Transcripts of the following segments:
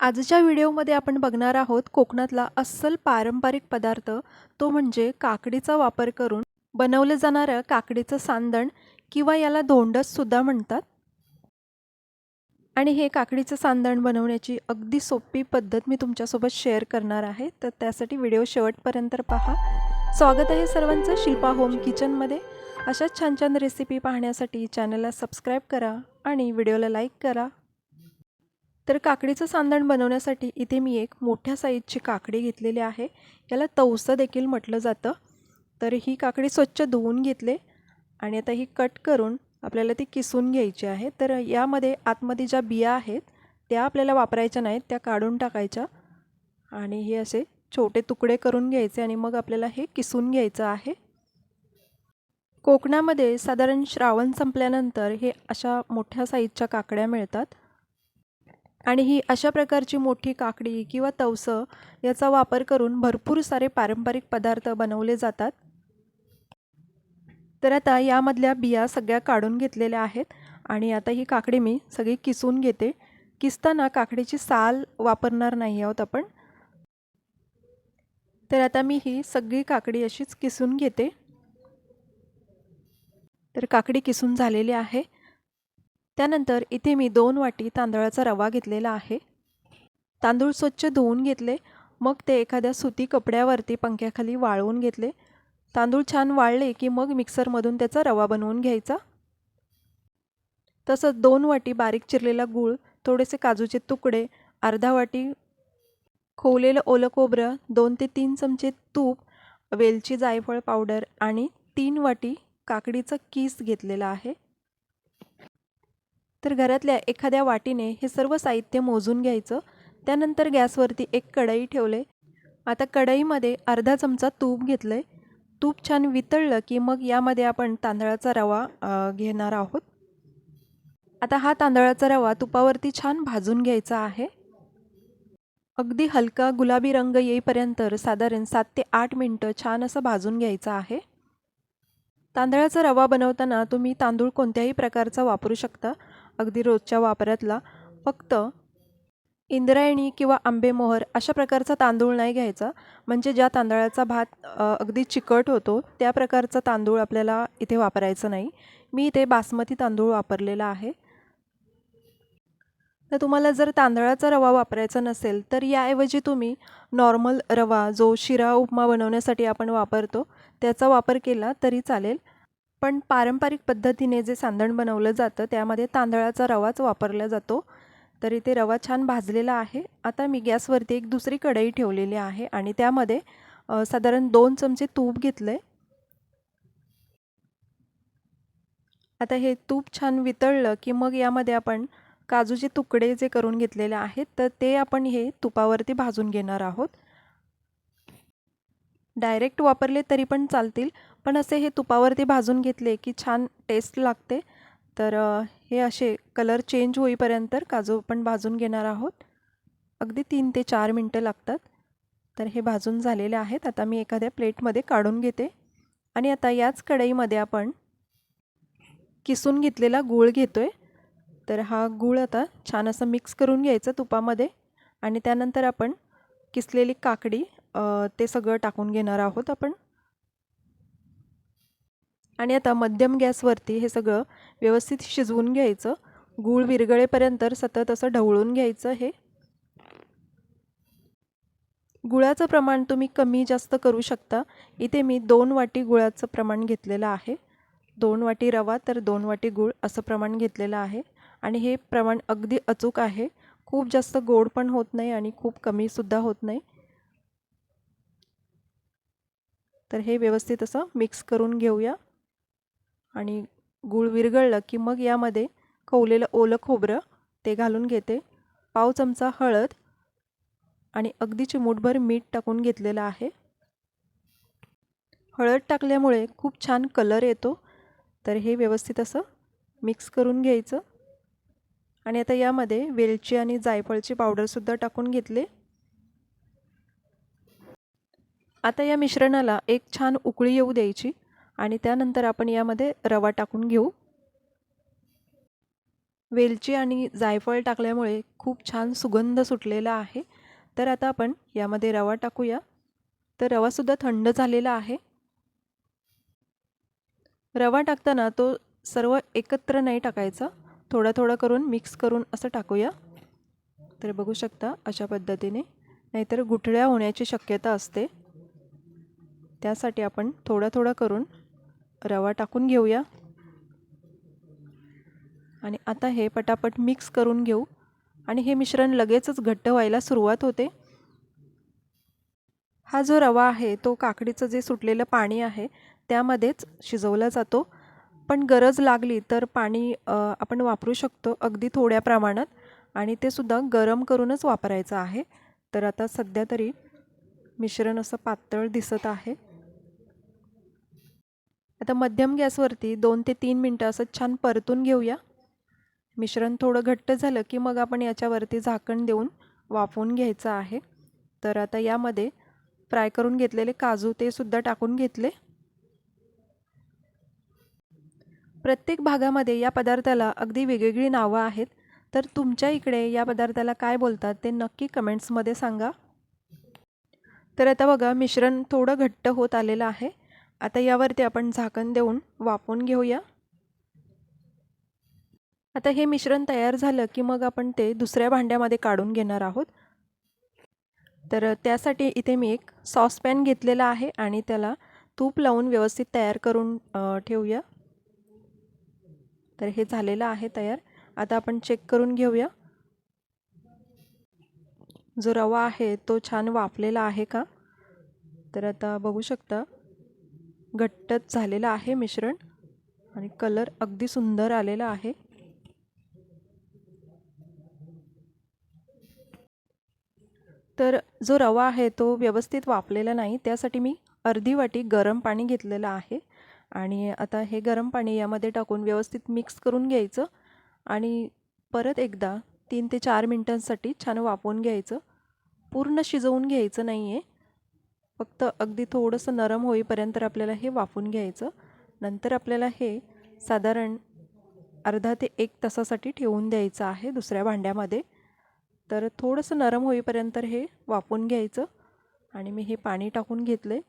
आजच्या व्हिडिओमध्ये आपण बघणार आहोत कोकणातला अस्सल पारंपरिक पदार्थ. तो म्हणजे काकडीचा वापर करून बनवलं जाणारं काकडीचं सांदण किंवा याला धोंडससुद्धा म्हणतात. आणि हे काकडीचं सांदण बनवण्याची अगदी सोपी पद्धत मी तुमच्यासोबत शेअर करणार आहे. तर त्यासाठी व्हिडिओ शेवटपर्यंत पहा. स्वागत आहे सर्वांचं शिल्पा होम किचनमध्ये. अशाच छान छान रेसिपी पाहण्यासाठी चॅनलला सबस्क्राईब करा आणि व्हिडिओला लाईक करा. तर काकडीचं सांदण बनवण्यासाठी इथे मी एक मोठ्या साईजची काकडी घेतलेली आहे. याला तवसं देखील म्हटलं जातं. तर ही काकडी स्वच्छ धुवून घेतले आणि आता ही कट करून आपल्याला ती किसून घ्यायची आहे. तर यामध्ये आतमध्ये ज्या बिया आहेत त्या आपल्याला वापरायच्या नाहीत त्या काढून टाकायच्या आणि हे असे छोटे तुकडे करून घ्यायचे आणि मग आपल्याला हे किसून घ्यायचं आहे. कोकणामध्ये साधारण श्रावण संपल्यानंतर हे अशा मोठ्या साईजच्या काकड्या मिळतात. आणि ही अशा प्रकारची मोठी काकडी किंवा तवसं याचा वापर करून भरपूर सारे पारंपरिक पदार्थ बनवले जातात. तर आता यामधल्या बिया सगळ्या काढून घेतलेल्या आहेत आणि आता ही काकडी मी सगळी किसून घेते. किसताना काकडीची साल वापरणार नाही आहोत आपण. तर आता मी ही सगळी काकडी अशीच किसून घेते. तर काकडी किसून झालेली आहे. त्यानंतर इथे मी दोन वाटी तांदळाचा रवा घेतलेला आहे. तांदूळ स्वच्छ धुवून घेतले. मग ते एखाद्या सुती कपड्यावरती पंख्याखाली वाळवून घेतले. तांदूळ छान वाळले की मग मिक्सरमधून त्याचा रवा बनवून घ्यायचा. तसंच दोन वाटी बारीक चिरलेला गूळ थोडेसे काजूचे तुकडे अर्धा वाटी खोवलेलं ओलं खोबरं दोन ते तीन चमचे तूप वेलची जायफळ पावडर आणि तीन वाटी काकडीचं कीस घेतलेला आहे. तर घरातल्या एखाद्या वाटीने हे सर्व साहित्य मोजून घ्यायचं. त्यानंतर गॅसवरती एक कढई ठेवले. आता कढईमध्ये अर्धा चमचा तूप घेतलं आहे तूप छान वितळलं की मग यामध्ये आपण तांदळाचा रवा घेणार आहोत. आता हा तांदळाचा रवा तुपावरती छान भाजून घ्यायचा आहे. अगदी हलका गुलाबी रंग येईपर्यंत साधारण सात ते आठ मिनटं छान असं भाजून घ्यायचं आहे. तांदळाचा रवा बनवताना तुम्ही तांदूळ कोणत्याही प्रकारचा वापरू शकता. अगदी रोजच्या वापरातला फक्त इंद्रायणी किंवा आंबेमोहर अशा प्रकारचा तांदूळ नाही घ्यायचा. म्हणजे ज्या तांदळाचा भात अगदी चिकट होतो त्या प्रकारचा तांदूळ आपल्याला इथे वापरायचं नाही. मी इथे बासमती तांदूळ वापरलेला आहे. तर तुम्हाला जर तांदळाचा रवा वापरायचा नसेल तर याऐवजी तुम्ही नॉर्मल रवा जो शिरा उपमा बनवण्यासाठी आपण वापरतो त्याचा वापर केला तरी चालेल. पण पारंपरिक पद्धतीने जे सांदण बनवलं जातं त्यामध्ये तांदळाचा रवाच वापरला जातो. तर इथे रवा छान भाजलेला आहे. आता मी गॅसवरती एक दुसरी कढई ठेवलेली आहे आणि त्यामध्ये साधारण दोन चमचे तूप घेतलं आहे आता हे तूप छान वितळलं की मग यामध्ये आपण काजूचे तुकडे जे करून घेतलेले आहेत तर ते आपण हे तुपावरती भाजून घेणार आहोत. डायरेक्ट वापरले तरी पण चालतील. पण असे हे तुपावरती भाजून घेतले की छान टेस्ट लागते. तर हे असे कलर चेंज होईपर्यंत काजू पण भाजून घेणार आहोत. अगदी तीन ते चार मिनटं लागतात. तर हे भाजून झालेले आहेत. आता मी एखाद्या प्लेटमध्ये काढून घेते. आणि आता याच कढईमध्ये आपण किसून घेतलेला गूळ घेतो आहे तर हा गूळ आता छान असं मिक्स करून घ्यायचं तुपामध्ये. आणि त्यानंतर आपण किसलेली काकडी ते सगळं टाकून घेणार आहोत आपण. आणि आता मध्यम गॅसवरती हे सगळं व्यवस्थित शिजवून घ्यायचं. गूळ विरगळेपर्यंत सतत असं ढवळून घ्यायचं हे. गुळाचं प्रमाण तुम्ही कमी जास्त करू शकता. इथे मी दोन वाटी गुळाचं प्रमाण घेतलेलं आहे. दोन वाटी रवा तर दोन वाटी गूळ असं प्रमाण घेतलेलं आहे. आणि हे प्रमाण अगदी अचूक आहे. खूप जास्त गोड पण होत नाही आणि खूप कमीसुद्धा होत नाही. तर हे व्यवस्थित असं मिक्स करून घेऊया. आणि गूळ विरघळलं की मग यामध्ये खवलेलं ओलं खोबरं ते घालून घेते. पाव चमचा हळद आणि अगदी चिमूटभर मीठ टाकून घेतलेलं आहे. हळद टाकल्यामुळे खूप छान कलर येतो. तर हे व्यवस्थित असं मिक्स करून घ्यायचं. आणि आता यामध्ये वेलची आणि जायफळची पावडरसुद्धा टाकून घेतले. आता या मिश्रणाला एक छान उकळी येऊ द्यायची. आणि त्यानंतर आपण यामध्ये रवा टाकून घेऊ. वेलची आणि जायफळ टाकल्यामुळे खूप छान सुगंध सुटलेला आहे. तर आता आपण यामध्ये रवा टाकूया. तर रवासुद्धा थंड झालेला आहे. रवा टाकताना तो सर्व एकत्र नाही टाकायचा. थोडा थोडा करून मिक्स करून असं टाकूया. तर बघू शकता अशा पद्धतीने. नाहीतर गुठळ्या होण्याची शक्यता असते. त्यासाठी आपण थोडा थोडा करून रवा टाकून घेऊया. आणि आता हे पटापट मिक्स करून घेऊ. आणि हे मिश्रण लगेचच घट्ट व्हायला सुरुवात होते. हा जो रवा आहे तो काकडीचं जे सुटलेलं पाणी आहे त्यामध्येच शिजवला जातो. पण गरज लागली तर पाणी आपण वापरू शकतो अगदी थोड्या प्रमाणात. आणि ते सुद्धा गरम करूनच वापरायचं आहे. तर आता सध्या तरी मिश्रण असं पातळ दिसत आहे. आता मध्यम गॅसवरती दोन ते तीन मिनटं असं छान परतून घेऊया. मिश्रण थोडं घट्ट झालं की मग आपण याच्यावरती झाकण देऊन वाफवून घ्यायचं आहे. तर आता यामध्ये फ्राय करून घेतलेले काजू ते सुद्धा टाकून घेतले. प्रत्येक भागामध्ये या पदार्थाला अगदी वेगवेगळी नावं आहेत. तर तुमच्या इकडे या पदार्थाला काय बोलतात ते नक्की कमेंट्समध्ये सांगा. तर आता बघा मिश्रण थोडं घट्ट होत आलेलं आहे. आता यावरती आपण झाकण देऊन वाफवून घेऊया. आता हे मिश्रण तयार झालं की मग आपण ते दुसऱ्या भांड्यामध्ये काढून घेणार आहोत. तर त्यासाठी इथे मी एक सॉसपॅन घेतलेला आहे आणि त्याला तूप लावून व्यवस्थित तयार करून ठेवूया. तर हे झालेलं आहे तयार. आता आपण चेक करून घेऊया. जो रवा आहे तो छान वाफलेला आहे का? तर आता बघू शकता. घट्टच झालेलं आहे मिश्रण. आणि कलर अगदी सुंदर आलेला आहे. तर जो रवा आहे तो व्यवस्थित वापलेला नाही. त्यासाठी मी अर्धी वाटी गरम पाणी घेतलेलं आहे. आणि आता हे गरम पाणी यामध्ये टाकून व्यवस्थित मिक्स करून घ्यायचं. आणि परत एकदा तीन ते चार मिनटांसाठी छान वाफवून घ्यायचं. पूर्ण शिजवून घ्यायचं नाही आहे फक्त अगदी थोडंसं नरम होईपर्यंत आपल्याला हे वाफून घ्यायचं. नंतर आपल्याला हे साधारण अर्धा ते एक तासासाठी ठेवून द्यायचं आहे दुसऱ्या भांड्यामध्ये. तर थोडंसं नरम होईपर्यंत हे वाफून घ्यायचं आणि मी हे पाणी टाकून घेतले.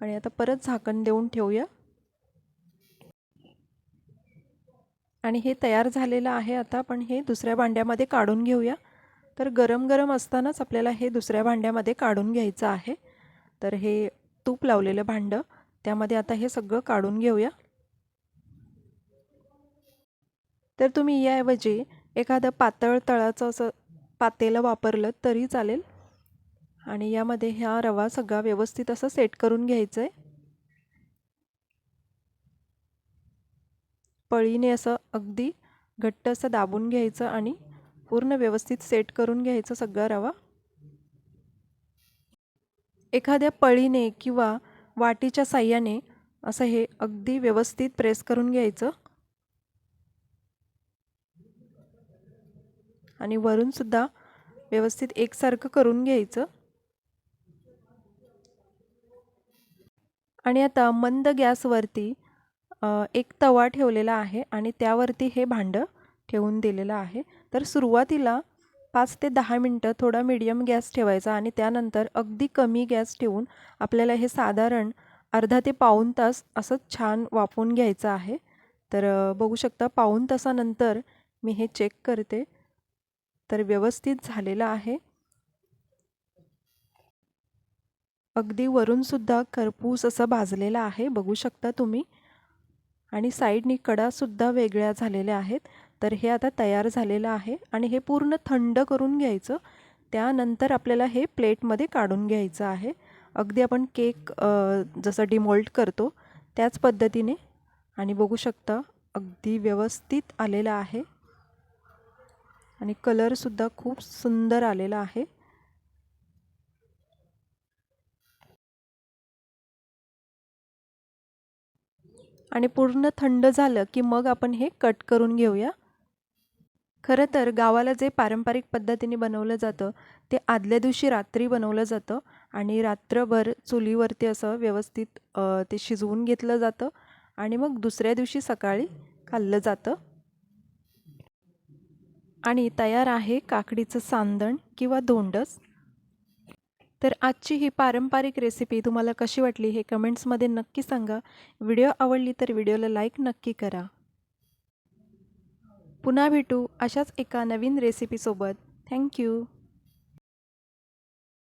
आणि आता परत झाकण देऊन ठेवूया. आणि हे तयार झालेलं आहे आता आपण हे दुसऱ्या भांड्यामध्ये काढून घेऊया. तर गरम गरम असतानाच आपल्याला हे दुसऱ्या भांड्यामध्ये काढून घ्यायचं आहे. तर हे तूप लावलेलं भांडं त्यामध्ये आता हे सगळं काढून घेऊया. तर तुम्ही याऐवजी एखादं पातळ तळाचं असं पातेलं वापरलं तरी चालेल. आणि यामध्ये ह्या रवा सगळा व्यवस्थित असं सेट करून घ्यायचं आहे पळीने असं अगदी घट्ट असं दाबून घ्यायचं आणि पूर्ण व्यवस्थित सेट करून घ्यायचं सगळा रवा. एखाद्या पळीने किंवा वाटीच्या साह्याने असं हे अगदी व्यवस्थित प्रेस करून घ्यायचं. आणि वरूनसुद्धा व्यवस्थित एकसारखं करून घ्यायचं. आणि आता मंद गॅसवरती एक तवा ठेवलेला आहे आणि त्यावरती हे भांडं ठेवून दिलेलं आहे. तर सुरुवातीला पाच ते दहा मिनटं थोडा मीडियम गॅस ठेवायचा आणि त्यानंतर अगदी कमी गॅस ठेवून आपल्याला हे साधारण अर्धा ते पाऊण तास असंच छान वाफवून घ्यायचं आहे. तर बघू शकता पाऊण तासानंतर मी हे चेक करते. तर व्यवस्थित झालेलं आहे. अगदी वरूनसुद्धा खरपूस असं भाजलेलं आहे बघू शकता तुम्ही. आणि साईडनी कडासुद्धा वेगळ्या झालेल्या आहेत. तर हे आता तयार झालेलं आहे आणि हे पूर्ण थंड करून घ्यायचं. त्यानंतर आपल्याला हे प्लेटमध्ये काढून घ्यायचं आहे. अगदी आपण केक जसं डिमोल्ट करतो त्याच पद्धतीने. आणि बघू शकता अगदी व्यवस्थित आलेला आहे. आणि कलरसुद्धा खूप सुंदर आलेला आहे. आणि पूर्ण थंड झालं की मग आपण हे कट करून घेऊया. खरं तर गावाला जे पारंपरिक पद्धतीने बनवलं जातं ते आदल्या दिवशी रात्री बनवलं जातं आणि रात्रभर चुलीवरती असं व्यवस्थित ते शिजवून घेतलं जातं आणि मग दुसऱ्या दिवशी सकाळी खाल्लं जातं. आणि तयार आहे काकडीचं सांदण किंवा धोंडस. तर आजची ही पारंपरिक रेसिपी तुम्हाला कशी वाटली हे कमेंट्समध्ये नक्की सांगा. व्हिडिओ आवडली तर व्हिडिओला लाईक नक्की करा. पुन्हा भेटू अशाच एका नवीन रेसिपीसोबत थँक्यू